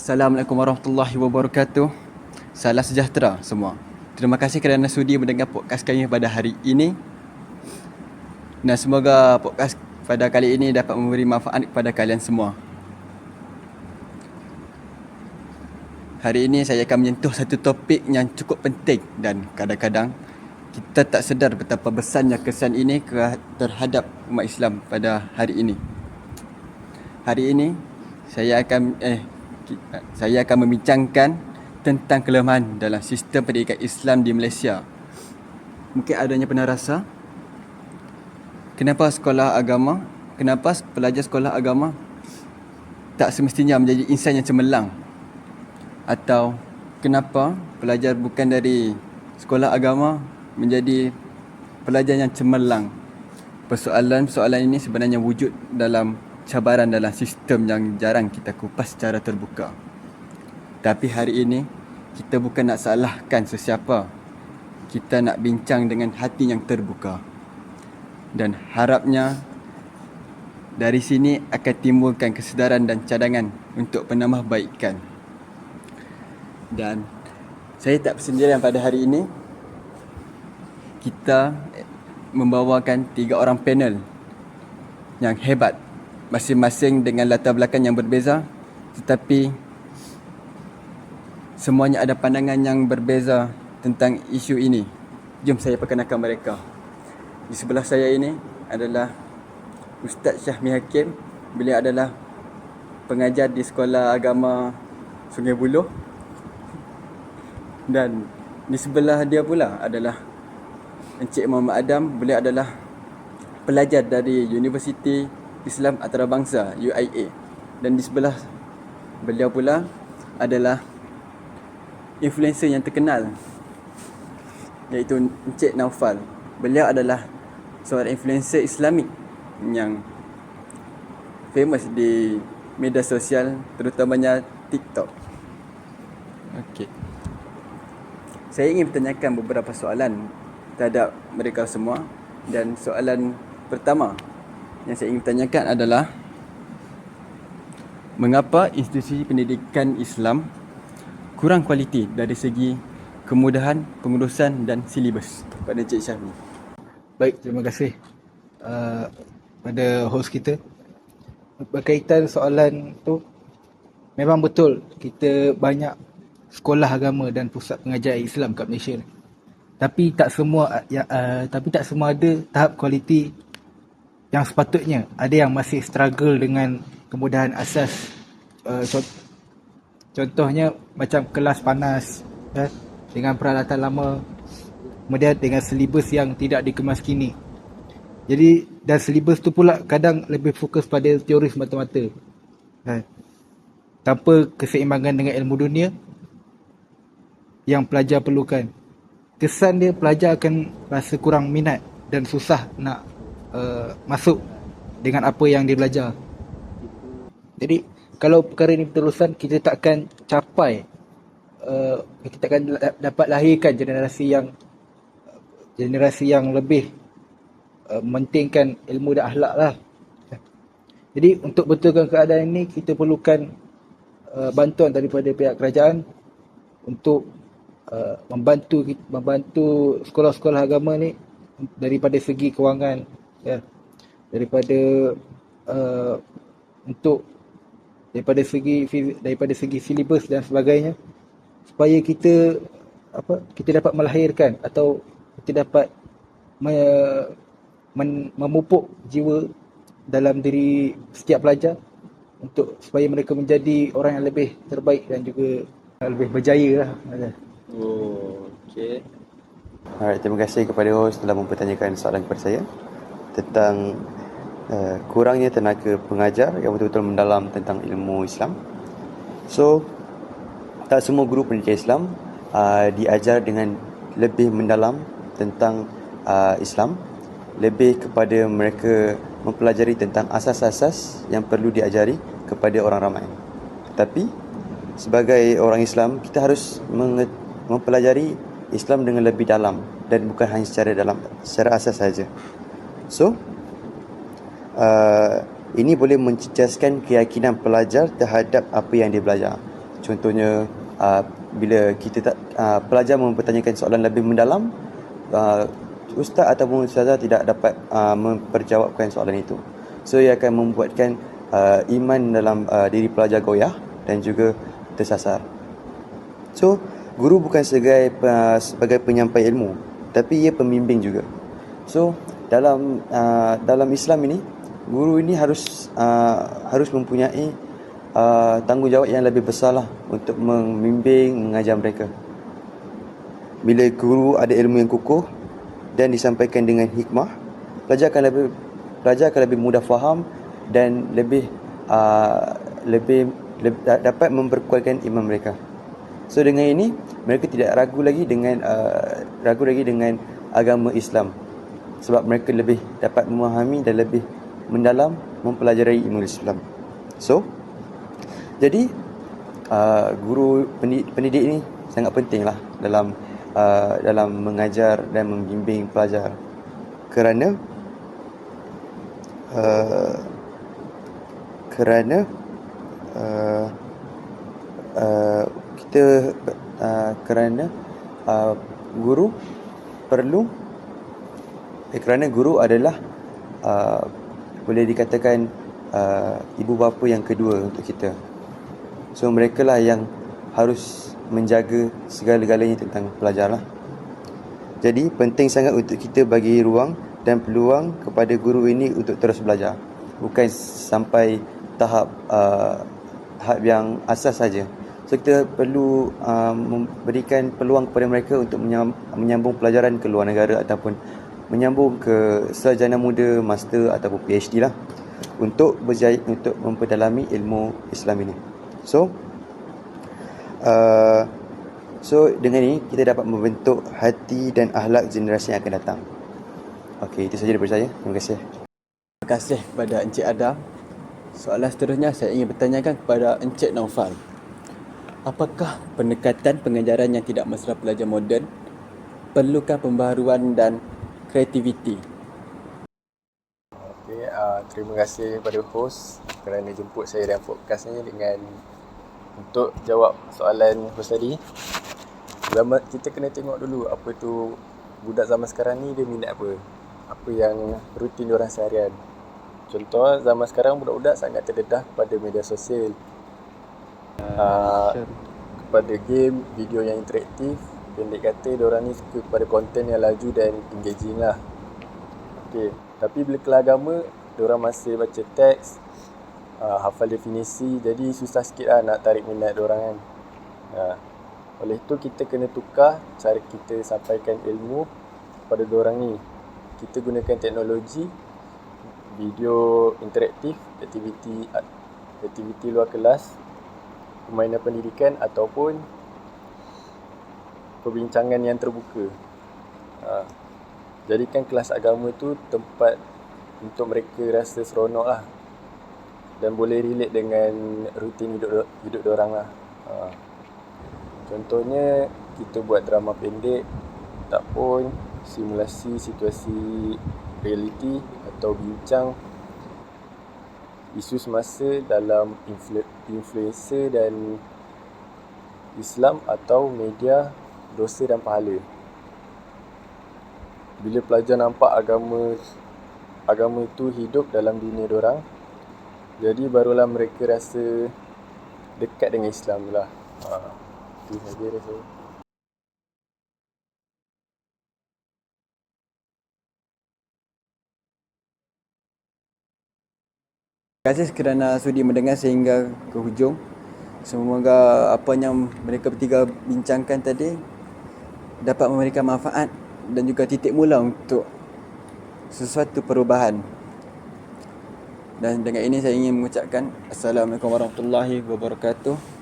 Assalamualaikum warahmatullahi wabarakatuh. Salam sejahtera semua. Terima kasih kerana sudi mendengar podcast kami pada hari ini. Dan semoga podcast pada kali ini dapat memberi manfaat kepada kalian semua. Hari ini saya akan menyentuh satu topik yang cukup penting dan kadang-kadang kita tak sedar betapa besarnya kesan ini terhadap umat Islam pada hari ini. Hari ini saya akan eh saya akan membincangkan tentang kelemahan dalam sistem pendidikan Islam di Malaysia. Mungkin adanya pernah rasa kenapa sekolah agama, kenapa pelajar sekolah agama tak semestinya menjadi insan yang cemerlang? Atau kenapa pelajar bukan dari sekolah agama menjadi pelajar yang cemerlang? Persoalan-persoalan ini sebenarnya wujud dalam cabaran dalam sistem yang jarang kita kupas secara terbuka. Tapi hari ini kita bukan nak salahkan sesiapa. Kita nak bincang dengan hati yang terbuka. Dan harapnya dari sini akan timbulkan kesedaran dan cadangan untuk penambahbaikan. Dan saya tak bersendirian pada hari ini. Kita membawakan tiga orang panel yang hebat masing-masing dengan latar belakang yang berbeza tetapi semuanya ada pandangan yang berbeza tentang isu ini. Jom saya perkenalkan mereka. Di sebelah saya ini adalah Ustaz Syahmi Hakim. Beliau adalah pengajar di Sekolah Agama Sungai Buloh. Dan di sebelah dia pula adalah Encik Muhammad Adam. Beliau adalah pelajar dari Universiti Islam Antarabangsa UIA dan di sebelah beliau pula adalah influencer yang terkenal iaitu Encik Naufal. Beliau adalah seorang influencer Islamik yang famous di media sosial terutamanya TikTok. Okey. Saya ingin bertanyakan beberapa soalan terhadap mereka semua dan soalan pertama yang saya ingin tanyakan adalah mengapa institusi pendidikan Islam kurang kualiti dari segi kemudahan pengurusan dan silibus pada Encik Syahmi. Baik, terima kasih uh, pada host kita. Berkaitan soalan tu memang betul kita banyak sekolah agama dan pusat pengajar Islam kat Malaysia. Tapi tak semua ya, uh, tapi tak semua ada tahap kualiti yang sepatutnya ada yang masih struggle dengan kemudahan asas uh, contohnya macam kelas panas ya, dengan peralatan lama kemudian dengan silibus yang tidak dikemas kini jadi dan silibus tu pula kadang lebih fokus pada teori semata-mata ya. tanpa keseimbangan dengan ilmu dunia yang pelajar perlukan kesan dia pelajar akan rasa kurang minat dan susah nak uh, masuk dengan apa yang dia belajar. Jadi kalau perkara ini berterusan kita takkan capai uh, kita takkan dapat lahirkan generasi yang generasi yang lebih uh, mementingkan ilmu dan akhlak lah. Jadi untuk betulkan keadaan ini kita perlukan uh, bantuan daripada pihak kerajaan untuk uh, membantu membantu sekolah-sekolah agama ni daripada segi kewangan ya daripada uh, untuk daripada segi daripada segi silibus dan sebagainya supaya kita apa kita dapat melahirkan atau kita dapat me, men, memupuk jiwa dalam diri setiap pelajar untuk supaya mereka menjadi orang yang lebih terbaik dan juga lebih berjaya lah. Oh, okay. Alright, terima kasih kepada host telah mempertanyakan soalan kepada saya tentang uh, kurangnya tenaga pengajar yang betul-betul mendalam tentang ilmu Islam. So, tak semua guru pendidikan Islam uh, diajar dengan lebih mendalam tentang uh, Islam, lebih kepada mereka mempelajari tentang asas-asas yang perlu diajari kepada orang ramai. Tetapi sebagai orang Islam, kita harus mempelajari Islam dengan lebih dalam dan bukan hanya secara dalam secara asas saja. So, uh, ini boleh mencecaskan keyakinan pelajar terhadap apa yang dia belajar. contohnya uh, bila kita tak uh, pelajar mempertanyakan soalan lebih mendalam uh, ustaz ataupun ustazah tidak dapat uh, memperjawabkan soalan itu. So ia akan membuatkan uh, iman dalam uh, diri pelajar goyah dan juga tersasar. So guru bukan sebagai uh, sebagai penyampai ilmu tapi ia pembimbing juga. So dalam uh, dalam Islam ini guru ini harus uh, harus mempunyai uh, tanggungjawab yang lebih besar lah untuk membimbing, mengajar mereka. Bila guru ada ilmu yang kukuh dan disampaikan dengan hikmah, pelajar akan lebih pelajar akan lebih mudah faham dan lebih uh, lebih, lebih dapat memperkuatkan iman mereka. So dengan ini mereka tidak ragu lagi dengan uh, ragu lagi dengan agama Islam sebab mereka lebih dapat memahami dan lebih mendalam mempelajari ilmu Islam. So, jadi uh, guru pendidik, pendidik ini sangat penting lah dalam uh, dalam mengajar dan membimbing pelajar kerana uh, kerana uh, uh, kita uh, kerana uh, guru perlu eh, kerana guru adalah uh, boleh dikatakan uh, ibu bapa yang kedua untuk kita. So mereka lah yang harus menjaga segala-galanya tentang pelajar lah. Jadi penting sangat untuk kita bagi ruang dan peluang kepada guru ini untuk terus belajar. Bukan sampai tahap uh, tahap yang asas saja. So kita perlu uh, memberikan peluang kepada mereka untuk menyambung pelajaran ke luar negara ataupun menyambung ke sarjana muda, master ataupun PhD lah untuk berjaya untuk memperdalami ilmu Islam ini. So uh, so dengan ini kita dapat membentuk hati dan akhlak generasi yang akan datang. Okey, itu saja daripada saya. Terima kasih. Terima kasih kepada Encik Adam. Soalan seterusnya saya ingin bertanyakan kepada Encik Naufal. Apakah pendekatan pengajaran yang tidak mesra pelajar moden perlukah pembaharuan dan kreativiti. Okay, uh, terima kasih kepada host kerana jemput saya dalam podcast ni dengan untuk jawab soalan host tadi. Zaman, kita kena tengok dulu apa tu budak zaman sekarang ni dia minat apa. Apa yang rutin orang seharian. Contoh zaman sekarang budak-budak sangat terdedah kepada media sosial. Uh, kepada game, video yang interaktif pendek kata orang ni suka kepada konten yang laju dan engaging lah. Okay. tapi bila kelas agama orang masih baca teks uh, hafal definisi. Jadi susah sikit lah nak tarik minat orang kan. Uh, oleh tu kita kena tukar cara kita sampaikan ilmu pada orang ni. Kita gunakan teknologi video interaktif aktiviti aktiviti luar kelas permainan pendidikan ataupun perbincangan yang terbuka. Ha. Jadikan kelas agama tu tempat untuk mereka rasa seronok lah. Dan boleh relate dengan rutin hidup hidup orang lah. Ha. Contohnya kita buat drama pendek tak pun simulasi situasi reality atau bincang isu semasa dalam influ- influencer dan Islam atau media dosa dan pahala. Bila pelajar nampak agama agama itu hidup dalam dunia orang, jadi barulah mereka rasa dekat dengan Islam lah. Ha, itu saja rasa. Terima kasih kerana sudi mendengar sehingga ke hujung. Semoga apa yang mereka bertiga bincangkan tadi dapat memberikan manfaat dan juga titik mula untuk sesuatu perubahan. Dan dengan ini saya ingin mengucapkan Assalamualaikum warahmatullahi wabarakatuh.